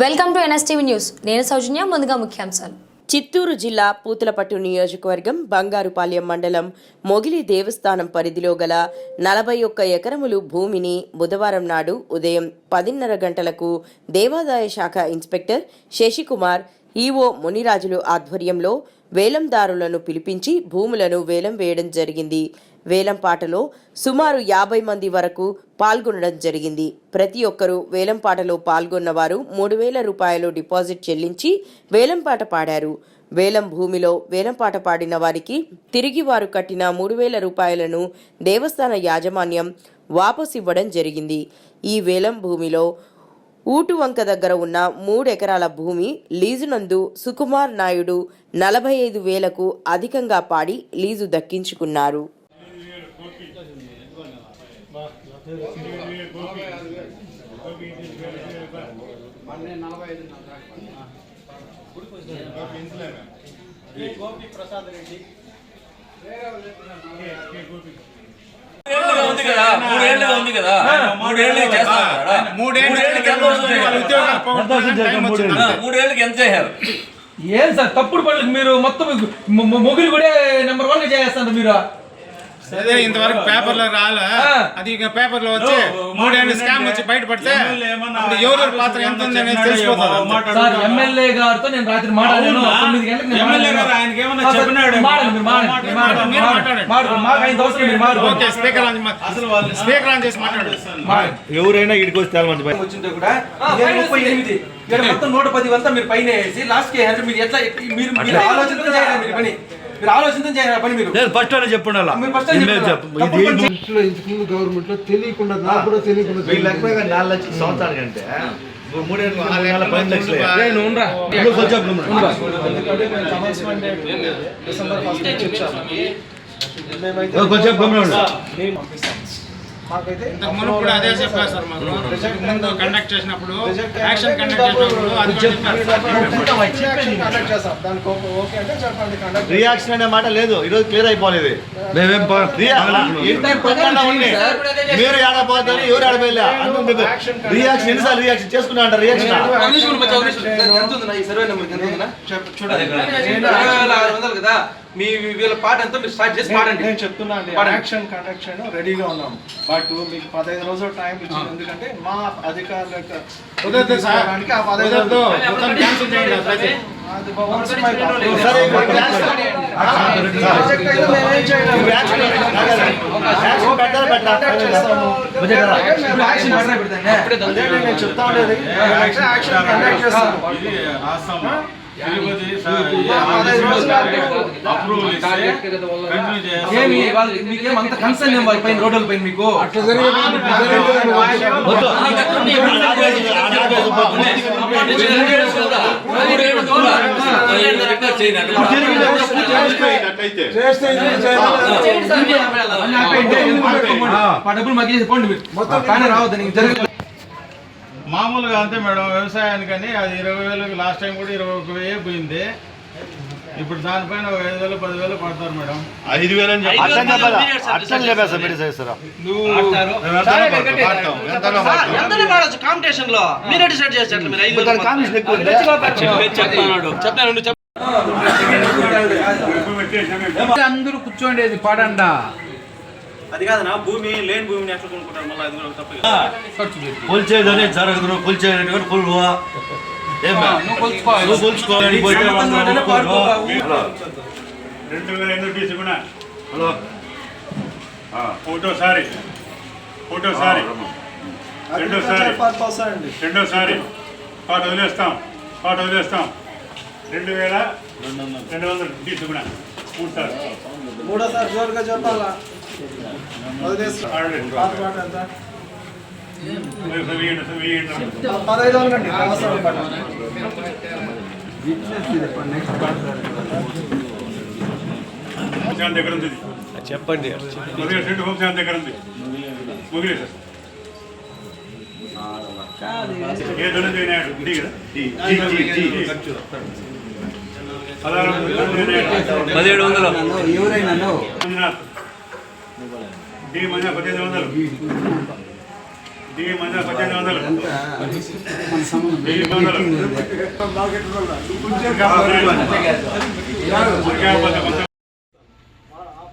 Welcome to NSTV news. నేను సౌజన్య ముందుగా ముఖ్యాంశాలు. చిత్తూరు జిల్లా పూతలపట్టు నియోజకవర్గం బంగారుపాలెం మండలం మొగిలి దేవస్థానం పరిధిలో గల నలభై ఒక్క ఎకరములు భూమిని బుధవారం నాడు ఉదయం పదిన్నర గంటలకు దేవాదాయ శాఖ ఇన్స్పెక్టర్ శశికుమార్ ఈవో మునిరాజులు ఆధ్వర్యంలో వేలందారులను పిలిపించి భూములను వేలం వేయడం జరిగింది. వేలం పాటలో సుమారు యాభై మంది వరకు పాల్గొనడం జరిగింది. ప్రతి ఒక్కరూ వేలంపాటలో పాల్గొన్నవారు మూడు వేల రూపాయలు డిపాజిట్ చెల్లించి వేలంపాట పాడారు. వేలం భూమిలో వేలంపాట పాడిన వారికి తిరిగి వారు కట్టిన మూడు వేల రూపాయలను దేవస్థాన యాజమాన్యం వాపసు ఇవ్వడం జరిగింది. ఈ వేలం భూమిలో ఊటువంక దగ్గర ఉన్న మూడెకరాల భూమి లీజునందు సుకుమార్ నాయుడు నలభై ఐదు వేలకు అధికంగా పాడి లీజు దక్కించుకున్నారు. మూడేళ్ళుగా ఉంది కదా మూడేళ్ళుగా ఉంది కదా మూడేళ్ళు చేస్తారా మూడేళ్ళకి ఎంత వస్తుంది ఆ, మూడేళ్ళకి ఎంత చేశారు ఏం సార్ తప్పుడు పనులకు మీరు మొత్తం మొ- మొగులు కూడా నెంబర్ వన్ చేస్తారు మీరు? అదే ఇంతవరకు పేపర్లో రాలే. అది ఇక పేపర్లో వచ్చి మూడేళ్ళు స్కామ్ వచ్చి బయటపడితే ఎవరి పాత్ర ఎంత ఉంది అనేది తెలిసిపోతుంది సార్ ఎమ్మెల్యే గారితో నేను రాత్రి మాట్లాడాను. తొమ్మిది గంటలకు నేను ఎమ్మెల్యే. గారు ఆయనకి ఏమన్నా చెప్పినాడు? ఓకే స్పీకర్ ఆన్ అసలు స్పీకర్ ఆన్ చేసి మాట్లాడు. ఎవరైనా ఇడికి వస్తే చాలా మంచి పని. వచ్చింటే కూడా? ముప్పై ఎనిమిది. ఇక్కడ మొత్తం నూట పది అంతా మీరు పైన వేసి లాస్ట్కి మీరు ఎట్లా మీరు ఆలోచనతో చేయాలి మీరు పని. మీరు ఆలోచనతో చేయాలి పని మీరు నేను ఫస్ట్ అనే చెప్పండి అలా మీరు first నేను చెప్పండి. చెప్పు. ఇది పని ఏంటి? ఇంట్లో ఇంతకుముందు గవర్నమెంట్లో తెలియకుండా నాకు కూడా తెలియకుండా వీళ్ళు ఎక్కువగా నాలుగు లక్షల సంవత్సరానికి అంటే మూడేళ్ళు పది లక్షలు. ఇప్పుడు కొంచెం గమ్మున ఉండు. ముందు కూడా అదే చెప్పారు సార్ మాకు. ఇంతకు ముందు కండక్ట్ చేసినప్పుడు యాక్షన్ కండక్ట్ చేసినప్పుడు అది కూడా చెప్పారు యాక్షన్ కండక్ట్ చేస్తాం దానికి ఓకే ఓకే అంటే చెప్పండి. కండక్ట్ రియాక్షన్ అనే మాట లేదు. ఈరోజు క్లియర్ అయిపోలేదు. మేమేం మీరు ఏడపోతారు ఎవరు ఏడపోయలే రియాక్షన్ ఎన్నిసార్లు రియాక్షన్ చేసుకున్నా అంటారు రియాక్షన్ చూడండి. మీ వీళ్ళ పాట ఎంత మీరు స్టార్ట్ చేసి పాడండి. నేను చెప్తున్నా అండి. యాక్షన్ చేయడం రెడీగా ఉన్నాం. బట్ మీకు పదహైదు రోజులు టైం ఇచ్చింది. ఎందుకంటే మా అధికారుల ఆ పదహైదు రోజులు క్యాన్సిల్ చేయండి చెప్తా ఉండేది. మీకేం అంత కన్సర్న్ ఏం వాళ్ళ పైన రోడ్ల పైన మీకు డబ్బులు మాకు పోండి మీరు కానీ రావద్దు నీకు జరగదు మామూలుగా అంతే మేడం వ్యవసాయానికని అది ఇరవై వేలకు లాస్ట్ టైం కూడా ఇరవై ఒక వెయ్యి పోయింది. ఇప్పుడు దానిపైన ఒక ఐదు వేలు పదివేలు పడతారు మేడం. ఐదు వేలు అని చెప్పి అట్లా చెప్పాలా. అట్లా చెప్పేస్తా మీరు చేస్తారా? ఎంతనే పాడొచ్చు కాంపిటీషన్లో మీరే డిసైడ్ చేసేటట్లు మీరు ఐదు వేలు కాంగ్రెస్ ఎక్కువ ఉంది. చెప్తాను చెప్తాను నువ్వు చెప్పు. అందరూ కూర్చోండి పాడండా. అది కాదనా భూమి లేని భూమిని ఎట్లా కొనుక్కుంటారు? మళ్ళీ అది కూడా తప్పదు కొల్చేదని జరగదు కొల్చేదని కూడా కొలువా. రెండు వేల ఎనిమిది తీసుకున్నా. హలో. ఒకటోసారి ఒకటోసారి రెండోసారి రెండోసారి పాట వదిలేస్తాం. పాట వదిలేస్తాం. రెండు వేల రెండు వందలు. తీసుకున్నా. మూడు సార్లు మూడోసారి జోరుగా చెప్పాలా పదహైదు వందలు అండి అవసరం. చెప్పండి పదిహేడు వందలు. మంజునాథ్ డి వందలు పద్దెనిమిది వందలు.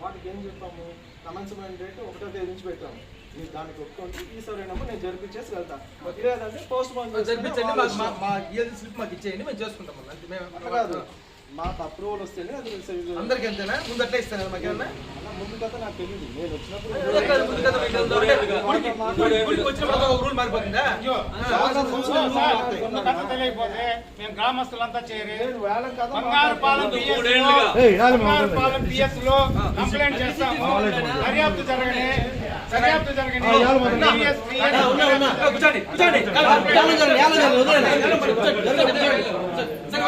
వాటికి ఏం చెప్పాము కమెన్స్మెంట్ డేట్ ఒకటో తేదీ నుంచి పెట్టాము మీరు దానికి ఒప్పుకోండి ఈసారి అయినప్పుడు నేను జరిపించేసి వెళ్తాను లేదంటే పోస్ట్ పోన్ జరిపించండి మాకు మా- మా ఇయర్ స్లిప్ మాకు ఇచ్చేయండి మేము చేసుకుంటాం మేము అట్లా కాదు. మాకు అప్రూవల్ వస్తేనే అది అందరికి ఎంతేనా ముందు అట్లా ఇస్తాను మాకు ఏమన్నా ముందు కథ నాకు తెలియదు నేను వచ్చినప్పుడు తెలియకపోతే మేము గ్రామస్తులంతా చేరి బంగారు పాలెం బంగారు పాలెం లో కంప్లైంట్ చేస్తాము దర్యాప్తు జరగని దర్యాప్తు జరగని జరగండి, జరగండి, కూర్చోండి, కూర్చోండి.